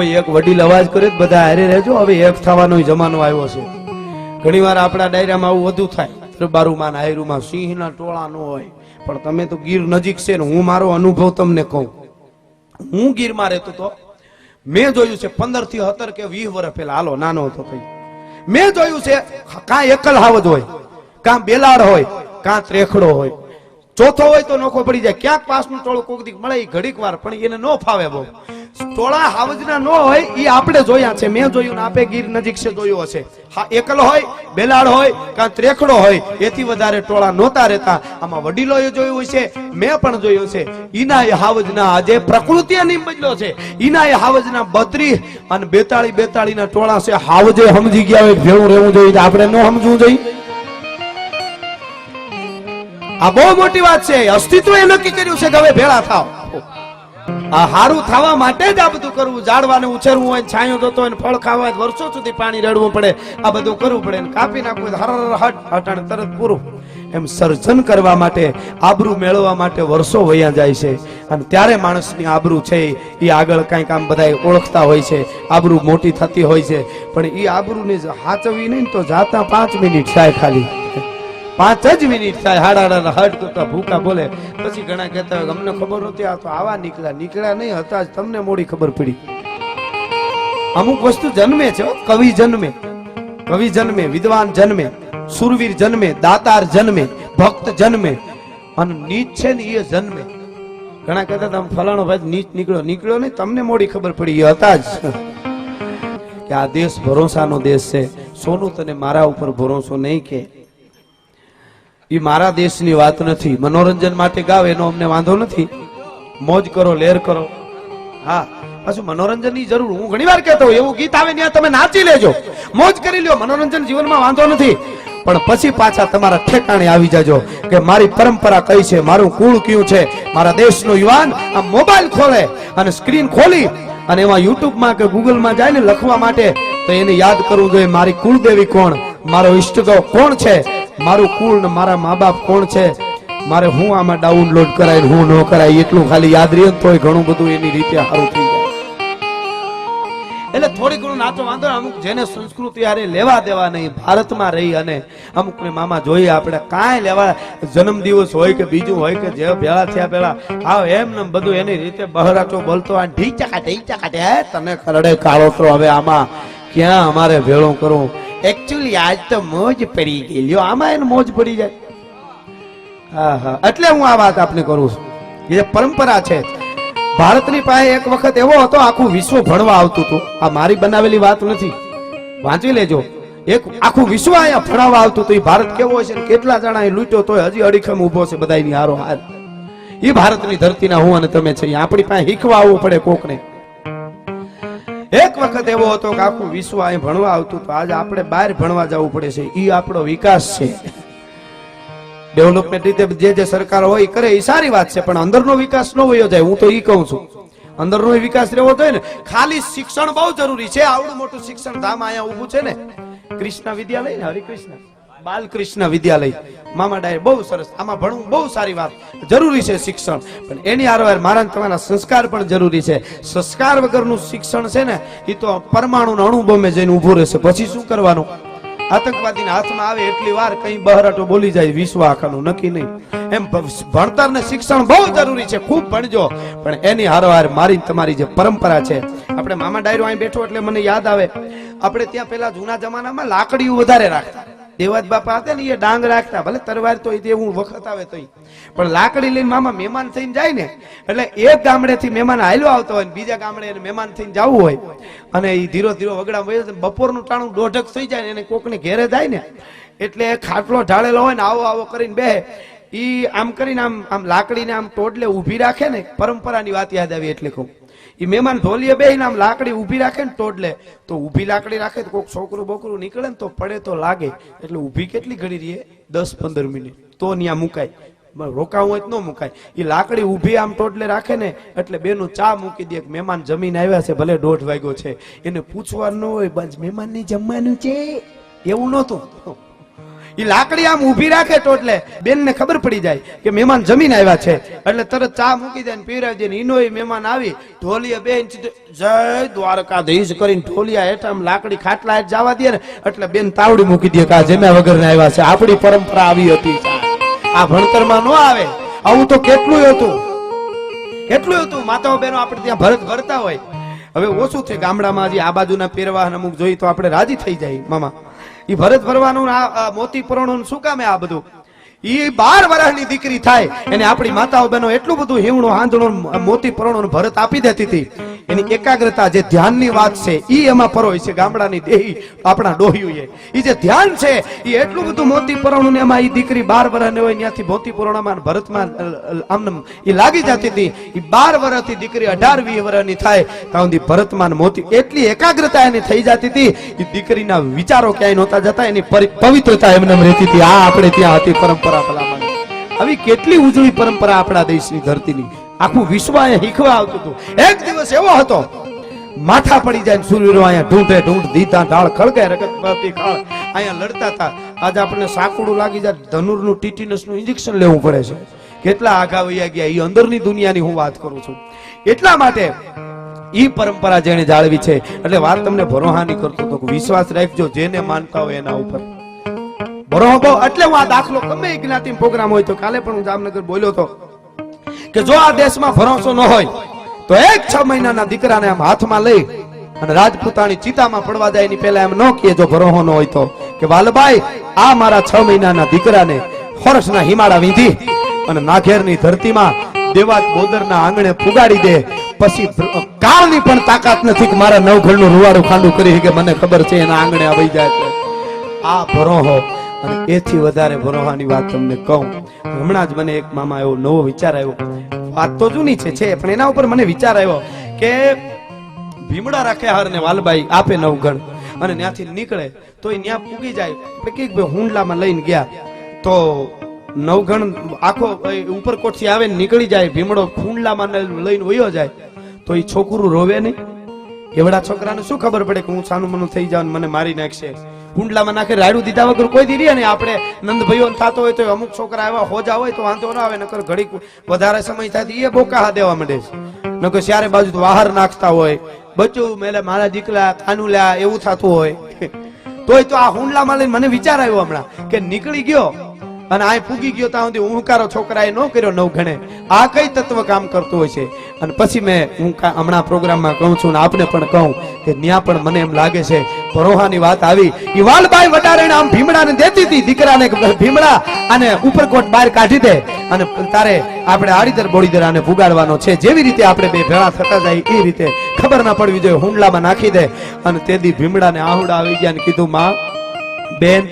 કોઈ એક વડીલ અવાજ કરે બધા હારે રહેજો. હવે એક થવાનો જમાનો આવ્યો છે. ઘણી વાર આપણા ડાયરામાં આવું વધુ થાય. બારુમાં નાયરુમાં સિંહના ટોળા ન હોય. પણ તમે તો ગીર નજીક છે ને, હું મારો અનુભવ તમને કહું. હું ગીરમાં રહેતો તો, મેં જોયું છે પંદરથી સત્તર કે વીસ વર્ષ પેલા હાલો, નાનો હતો ભાઈ મેં જોયું છે કાં એકલ હાવજ હોય. કાં બેલાડ હોય કાં ત્રેખડો હોય. ચોથો હોય તો નોખો પડી જાય. ક્યાંક પાસનું ટોળું કોક મળે એ ઘડીક વાર, પણ એને નો ફાવે બહુ. ટોળા હાવજના નો હોય એ આપણે જોયા છે. મેં જોયું ને આપે ગીર નજીક છે, જોયું હશે. હા, એકલો હોય, બેલાડ હોય, કાં ત્રેખડો હોય, એથી વધારે ટોળા નહોતા રહેતા. આમાં વડીલોએ જોયું છે મેં પણ જોયું છે. ઈના એ હાવજના આજે પ્રકૃતિએ નિયમ બદલ્યો છે. ઈના એ હાવજના બત્રી અને બેતાળી બેતાળી ના ટોળા છે. હાવજે સમજી ગયા હોય, ભેળું રહેવું જોઈએ. આપણે ન સમજવું જોઈએ. આ બહુ મોટી વાત છે. અસ્તિત્વ એ નક્કી કર્યું છે કે હવે ભેળા થાવ આ હારું થવા માટે જ આ બધું કરવું. ઝાડવાને ઉછેરવું હોય, છાંયો જોતો હોય ફળ ખાવા હોય વર્ષો સુધી પાણી રેડવું પડે. આ બધું કરવું પડે કાપી નાખવું હરર હટ હટાણ તરત પૂરું. એમ સર્જન કરવા માટે, આબરૂ મેળવવા માટે વર્ષો વયા જાય છે. અને ત્યારે માણસની આબરૂ છે એ. આગળ કાંઈક આમ બધા ઓળખતા હોય છે. આબરૂ મોટી થતી હોય છે. પણ એ આબરૂને જ હાચવી નહીં તો જાતા પાંચ મિનિટ થાય ખાલી. પાંચ જ મિનિટ થાય હાડાડા હાડા હટ કરતા ભૂકા બોલે. પછી ઘણા કહેતા હોય અમને ખબર નહોતી આ તો આવા નીકળ્યા. નીકળ્યા નહીં, હતા જ. તમને મોડી ખબર પડી. અમુક વસ્તુ જન્મે છે કવિ જન્મે. કવિ જન્મે, વિદ્વાન જન્મે, સુરવીર જન્મે, દાતાર જન્મે, ભક્ત જન્મે. અને નીચ છે ને એ જન્મે. ઘણા કહેતા તમે ફલાણો ભાઈ નીચ નીકળ્યો. નીકળ્યો નહીં, તમને મોડી ખબર પડી, એ હતા જ. કે આ દેશ ભરોસાનો દેશ છે. સોનું તને મારા ઉપર ભરોસો નહીં કે એ મારા દેશની વાત નથી. મનોરંજન માટે ગાવ, એનો અમને વાંધો નથી. મોજ કરો, લેર કરો. હા, પાછું મનોરંજનની જરૂર. હું ઘણી વાર કહેતો એવું ગીત આવે ત્યાં તમે નાચી લેજો. મોજ કરી લ્યો, મનોરંજન જીવનમાં વાંધો નથી. પણ પછી પાછા તમારા ઠેકાણે આવી જાજો કે મારી પરંપરા કઈ છે, મારું કુળ કયું છે? મારા દેશનો યુવાન, આ મોબાઈલ ખોલે અને સ્ક્રીન ખોલી અને એમાં યુટ્યુબમાં કે ગૂગલમાં જાય ને લખવા માટે, તો એને યાદ કરવું જોઈએ, મારી કુળદેવી કોણ? મારો ઈષ્ટદેવ કોણ છે? મારું કુળ ને મારા મા બાપ કોણ છે? મારે હું આમાં ડાઉનલોડ કરાય હું ન કરાય, એટલું ખાલી યાદ રહે ને તોય ઘણું બધું એની રીતે સારું થઈ જાય. એટલે થોડી ઘણું નાતો વાંધો અમુક જેને સંસ્કૃતિ હારે લેવા દેવા નહીં, ભારતમાં રહી અને અમુકને મામા જોઈએ, આપણે કાંઈ લેવા જન્મ દિવસ હોય કે બીજું હોય કે જે ભેળા થયા પેલા આવ એમ ને બધું એની રીતે બહરાચો બોલતો આ ઢીચા કાઢે ઢીચા કાઢે તને ખરડે કાળો હવે આમાં ક્યાં અમારે ભેળો કરવું? એકચ્યુઅલી આજ તો મોજ પડી ગઈ. લ્યો, આમાં એને મોજ પડી જાય. હા હા એટલે હું આ વાત આપને કરું છું. એ પરંપરા છે. ભારતની પાસે એક વખત એવો હતો, આખું વિશ્વ ભણવા આવતું હતું. આ મારી બનાવેલી વાત નથી. વાંચી લેજો. એક આખું વિશ્વ અહીંયા ભણાવવા આવતું હતું. એ ભારત કેવો છે કેટલા જણા એ લૂંટ્યો તોય હજી અડીખમ ઊભો છે બધાની હારો હાર એ ભારતની ધરતીના હું અને તમે છે આપણી પાસે શીખવા આવવું પડે કોકને. એક વખત એવો હતો કે આખું વિશ્વ અહીં ભણવા આવતું તો આજે આપણે બહાર ભણવા જવું પડે છે. એ આપણો વિકાસ છે. ડેવલપમેન્ટ રીતે જે જે સરકાર હોય કરે એ સારી વાત છે. પણ અંદરનો વિકાસ ન વયો જાય. હું તો ઈ કહું છું. અંદરનો વિકાસ રહેવો જોઈએ ને. ખાલી શિક્ષણ બહુ જરૂરી છે. આવડું મોટું શિક્ષણ ધામ અહીંયા ઊભું છે ને. કૃષ્ણ વિદ્યાલય ને હરિકૃષ્ણ. બાલકૃષ્ણ વિદ્યાલય. મામા ડાયર, બહુ સરસ. આમાં ભણવું બહુ સારી વાત. જરૂરી છે શિક્ષણ. પણ એની હારવાર મારા તમારા સંસ્કાર પણ જરૂરી છે. સંસ્કાર વગરનું શિક્ષણ છે ને એ તો પરમાણુ અણુ જઈને ઊભું રહેશે. પછી શું કરવાનું? આતંકવાદીના હાથમાં આવે એટલી વાર કઈ બહરાટો બોલી જાય, વિશ્વ આખાનું, નક્કી નહીં. એમ ભણતર ને શિક્ષણ બહુ જરૂરી છે. ખૂબ ભણજો. પણ એની હારવાર મારી તમારી જે પરંપરા છે. આપણે મામા ડાયરો અહીં બેઠો એટલે મને યાદ આવે. આપણે ત્યાં પેલા જૂના જમાનામાં લાકડીઓ વધારે રાખતા. દેવાજ બાપા હતા ને, એ ડાંગ રાખતા. ભલે તરવાર તો દેવું, વખત આવે તોય. પણ લાકડી લઈને મામા મહેમાન થઈને જાય ને, એટલે એક ગામડેથી મહેમાન હાલ્યો આવતો હોય બીજા ગામડે એને મહેમાન થઈને જવું હોય. અને એ ધીરો ધીરો વગડા વયો બપોરનું ટાણું દોઢક થઈ જાય ને, એને કોકને ઘેરે જાય ને, એટલે ખાટલો ઢાળેલો હોય ને, આવો આવો કરીને બે. ઈ આમ કરીને આમ આમ લાકડીને આમ ટોટલે ઊભી રાખે ને પરંપરાની વાત યાદ આવી એટલે કહું. ઈ મહેમાન ઢોલીએ બે આમ લાકડી ઊભી રાખે ને ટોડલે. તો ઊભી લાકડી રાખે તો કોઈક છોકરું બોકરું નીકળે ને તો પડે તો લાગે. એટલે ઊભી કેટલી ઘડી રહીએ દસ પંદર મિનિટ. તો ત્યાં મુકાય. રોકાવું હોય તો ન મુકાય. એ લાકડી ઊભી આમ ટોટલે રાખે ને, એટલે બેનું ચા મૂકી દે. મહેમાન જમીન આવ્યા છે, ભલે દોઢ વાગ્યો છે. એને પૂછવાનું હોય, બસ મહેમાનની જમવાનું છે? એવું નહોતું. લાકડી આમ ઊભી રાખે ટોટલે બેન ને ખબર પડી જાય કે મહેમાન જમીન આવ્યા છે. એટલે તરત ચા મૂકી દે ને દે ને મહેમાન આવી. ઢોલિયા બેન જય દ્વારકાધીશ કરીને ઢોલિયા હેઠા લાકડી ખાટલા જવા દે ને એટલે બેન તાવડી મૂકી દે કે જમ્યા વગર ને આવ્યા છે. આપણી પરંપરા આવી હતી આ ભણતરમાં ન આવે. આવું તો કેટલું હતું? કેટલું હતું? માતાઓ બહેનો આપણે ત્યાં ભરત ભરતા હોય. હવે ઓછું છે ગામડામાં જે આ બાજુના પહેરવા અમુક જોઈ તો આપણે રાજી થઈ જાય. મામા ઈ ભરત ભરવાનું મોતી પરણું શું કામે આ બધું? બાર વર્ષની દીકરી થાય, એને આપણી માતાઓ બહેનો એટલું બધું હીવણું આંધણું મોતી પરણું ભરત આપી દેતી હતી. એની એકાગ્રતા જે ધ્યાનની વાત છે, ઈ એમાં પરોય છે ગામડાની દેહી, આપણા ડોહ્યું એ જે ધ્યાન છે, ઈ એટલું બધું મોતી પરણું ને એમાં ઈ દીકરી બાર વર્ષની હોય, ત્યાંથી મોતી પરણામાં ભરતમાં આમને ઈ લાગી જતી હતી. ઈ બાર વર્ષથી દીકરી અઢાર વીસ વર્ષની થાય, ત્યાં સુધી ભરતમાં મોતી, એટલી એકાગ્રતા એની થઈ જતી હતી, ઈ દીકરીના વિચારો ક્યાંય નહોતા જતા, એની પવિત્રતા એમને એમ રહેતી હતી. આ આપણે ત્યાં હતી પરંપરા ભલામણ આવી કેટલી ઉજળી પરંપરા આપણા દેશની ધરતીની. આખું વિશ્વ અહીંયા શીખવા આવતું હતું. એક દિવસ એવો હતો. માથા પડી જાય સૂર્યનો અહીંયા ઢૂંઢે ઢૂંઢ દીધા, ઢાળ ખળગે રગત બળતી ખાળ. અહીંયા લડતા હતા. આજે આપણને સાકુડું લાગી જાય, ધનુરનું, ટીટીનસનું ઇન્જેક્શન લેવું પડે છે. કેટલા આઘા વૈયા ગયા એ અંદરની દુનિયાની હું વાત કરું છું. એટલા માટે ઈ પરંપરા જેણે જાળવી છે. એટલે વાત તમને ભરોહાની કરતો હતો વિશ્વાસ રાખજો, જેને માનતા હોય એના ઉપર. બરોબર એટલે હું આ દાખલો ગમે જ્ઞાતિ પ્રોગ્રામ હોય તો કાલે પણ હું જામનગર બોલ્યો હતો કે જો આ દેશમાં ભરોસો ન હોય, તો એક છ મહિનાના દીકરાને આમ હાથમાં લઈ અને રાજપૂતાણી ચિતામાં પડવા જાય એની પહેલા એમ ન કહે જો ભરોહો ન હોય તો. કે વાલભાઈ આ મારા છ મહિનાના દીકરાને હોરસના હિમાળા વીંધી અને નાઘેરની ધરતીમાં દેવાત બોદરના આંગણે ફુગાડી દે. પછી કાળની પણ તાકાત નથી કે મારા નવઘરનું રૂવાડું ખાંડું કરી કે મને ખબર છે એના આંગણે આવી જાય આ ભરોહો અને એથી વધારે ભરોહાની વાત તમને કહું. હમણાં જ મને એક મામા એવો નવો વિચાર આવ્યો. વાત તો જૂની છે છે, પણ એના ઉપર મને વિચાર આવ્યો કે ભીમડા રાખે હાર ને વાલબાઈ આપે નવગણ અને ત્યાંથી નીકળે, તો એ ત્યાં પૂગી જાય. આપણે કંઈક ભાઈ હુંડલામાં લઈને ગયા. તો નવગણ આખો ઉપરકોટથી આવે નીકળી જાય, ભીમડો હુંડલામાં લઈને વયો જાય. તો એ છોકરું રોવે નહીં. એવડા છોકરાને શું ખબર પડે કે હું સાનું મનું થઈ જાઉં મને મારી નાખશે? કુંડલામાં નાખે રાયડું દીધા વગર કોઈ દીધી અને આપણે નંદભાઈઓ થતો હોય તો અમુક છોકરા એવા હોજા હોય તો વાંધો ના આવે, નકર ઘડીક વધારે સમય થાય એ બોકા હા દેવા માંડે છે. નકર ચારે બાજુ તો વાહર નાખતા હોય બચ્યું મેલે મારા દીકરા કાનુલ્યા એવું થતું હોય. તોય તો આ હુંડલામાં લઈને મને વિચાર આવ્યો હમણાં કે નીકળી ગયો. અને આ પૂગી ગયો ત્યાં સુધી ઉહકારો છોકરાએ ન કર્યો નવ ગણે. આ કઈ તત્વ કામ કરતું હોય છે? અને પછી મેં હું હમણાં પ્રોગ્રામમાં કહું છું ને આપને પણ કહું કે ન્યા પણ મને એમ લાગે છે પરોહાની વાત આવી. ઈ વાલબાઈ વડારેણ આમ ભીમડાને દેતી હતી, દીકરાને ભીમડા અને ઉપરકોટ બહાર કાઢી દે. અને તારે આપણે આડીદર બોડીદર આને ભુગાડવાનો છે. જેવી રીતે આપણે બે ભેળા થતા જાય એ રીતે ખબર ના પડવી જોઈએ, હુંડલામાં નાખી દે. અને તેથી ભીમડાને આહુડા આવી ગયા ને કીધું, માં, બેન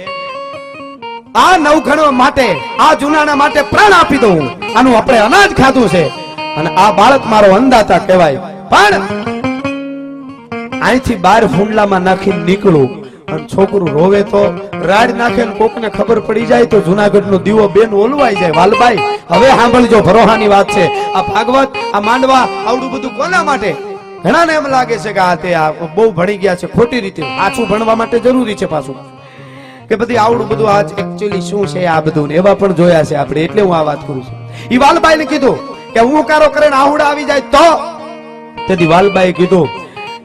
આ નવઘણો માટે, આ જુનાના માટે પ્રાણ આપી દઉં. આનું આપણે અનાજ ખાધું છે. અને આ બાળક મારો અંદાતા કહેવાય. પણ અહીંથી બાર હુંડલામાં નાખીને નીકળું. અને છોકરું રોવે તો, રાડ નાખે ને કોકને ખબર પડી જાય તો જુનાગઢ નો દીવો બેન ઓલવાઈ જાય. વાલભાઈ હવે સાંભળજો, ભરોહાની વાત છે. આ ભાગવત, આ માંડવા, આવડું બધું કોના માટે? ઘણાને એમ લાગે છે કે આ તે આ બહુ ભણી ગયા છે. ખોટી રીતે. પાછું ભણવા માટે જરૂરી છે પાછું. કે બધી આવડું બધું આજ એકચ્યુઅલી શું છે આ બધું એવા પણ જોયા છે આપણે. એટલે હું આ વાત કરું છું. ઈ વાલબાઈને કીધું કે હું કારો કરે આવડા આવી જાય તો? તેથી વાલબાઈએ કીધું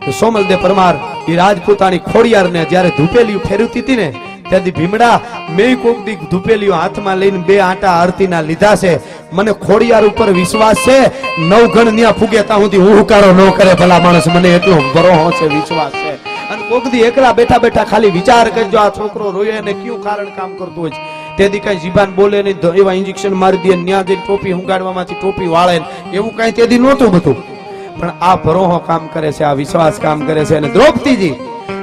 કે સોમલદે પરમાર એ રાજપૂતાની ખોડિયાર ને જયારે ધૂપેલી ફેરવતી હતી ને, ત્યાંથી ભીમડા મેં કોક દી ધૂપેલીઓ હાથમાં લઈને બે આટા આરતીના લીધા છે. મને ખોડિયાર ઉપર વિશ્વાસ છે. નવગણ ન્યા ફૂગે ત્યાં સુધી હુંકારો ન કરે ભલા માણસ, મને એટલો ભરોહો છે, વિશ્વાસ છે. અને કોક દી એકલા બેઠા બેઠા ખાલી વિચાર કરજો, આ છોકરો રોયે ને કયું કારણ કામ કરતો હોય છે? તેથી કઈ જીભાન બોલે નહીં એવા ઇન્જેક્શન મારી દે, ન્યા જઈને ટોપી હુંગાડવામાંથી ટોપી વાળે એવું કઈ તેથી નહોતું બધું. પણ આ ભરોહો કામ કરે છે, આ વિશ્વાસ કામ કરે છે. અને દ્રૌપદીજી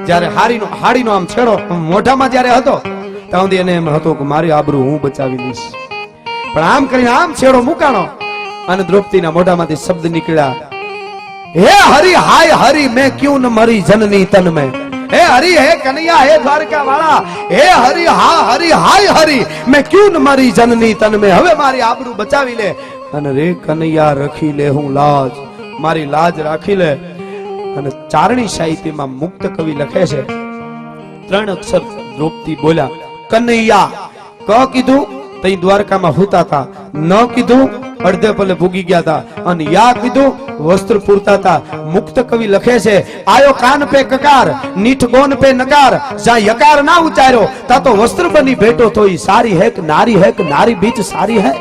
જ્યારે હારીનો હાડીનો આમ છેડો મોઢામાં જ્યારે હતો, ત્યાં સુધી એને એમ હતું કે મારી આબરૂ હું બચાવી દઈશ. પણ આમ કરીને આમ છેડો મુકાણો અને દ્રૌપદીના મોઢામાંથી શબ્દ નીકળ્યા. હે હરી, હાય હરી, મેં ક્યું ન મરી જનની તન મેં? હે હરી, હે કનૈયા, હે દ્વારકા વાળા હે હરી, હા હરી, હાય હરી, મેં ક્યું ન મરી જનની તન મેં? હવે મારી આબરૂ બચાવી લે. અને રે કનૈયા, રખી લે હું લાજ. મારી લાજ રાખી લે. અને ચારણી સાહિત્યમાં મુક્ત કવિ લખે છે. ત્રણ અક્ષર દ્રૌપદી બોલ્યા, કનૈયા, ક કીધું? તઈ દ્વારકામાં હુતા હતા ન કીધું? અડધે પલે ભૂગી ગયા હતા અને યા કીધું વસ્ત્ર પૂરતા હતા મુક્ત કવિ લખે છે આયો કાન પે કકાર નીઠ ગોન પે નકાર જ્યાં યકાર ના ઉચાર્યો તા તો વસ્ત્ર બની ભેટો તો ઈ સારી હે કે નારી હે કે નારી બીચ સારી હે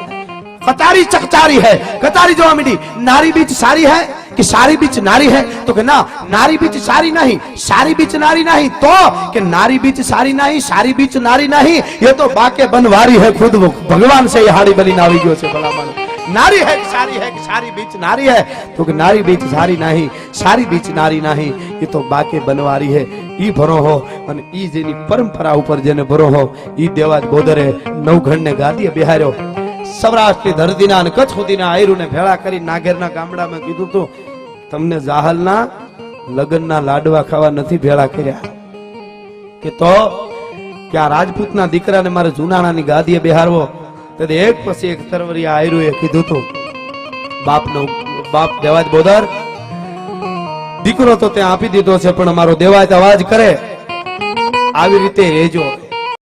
કતારી ચકચારી है कतारी જોવા માંડી નારી બીચ સારી है कि सारी बीच नारी है तो कि ना नारी बीच सारी नहीं सारी बीच नारी नहीं तो कि नारी बीच सारी नहीं सारी बीच नारी नहीं ये तो बाके बनवारी है खुद वो भगवान से ये हाड़ी बनी આવી ગયો છે ભલામણ नारी નારી હે સારી હે સારી બીચ નારી હે તો કે નારી બીચ સારી નહીં સારી બીચ નારી નહીં એ તો બાકે બનવારી હે ઈ ભરો હો અને ઈ જેની પરંપરા ઉપર જેને ભરો હો ઈ દેવાજ બોદરે નવઘણને ગાદીએ બિહાર્યો સૌરાષ્ટ્રની ધરતીના અને કચ્છ સુધીના આયરુને ભેળા કરી નાગેરના ગામડામાં કીધું તું, તમને જાહલના લગ્નના લાડવા ખાવા નથી ભેળા કર્યા. કે તો? કે આ રાજપૂતના દીકરાને મારે જુનાણાની ગાદીએ બિહારવો? તો એક પછી એક તરવરી આયરું એ કીધું તું. બાપનો બાપ દેવાજ બોદર, દીકરો તો ત્યાં આપી દીધો છે, પણ અમારો દેવાજ અવાજ કરે. આવી રીતે રહેજો.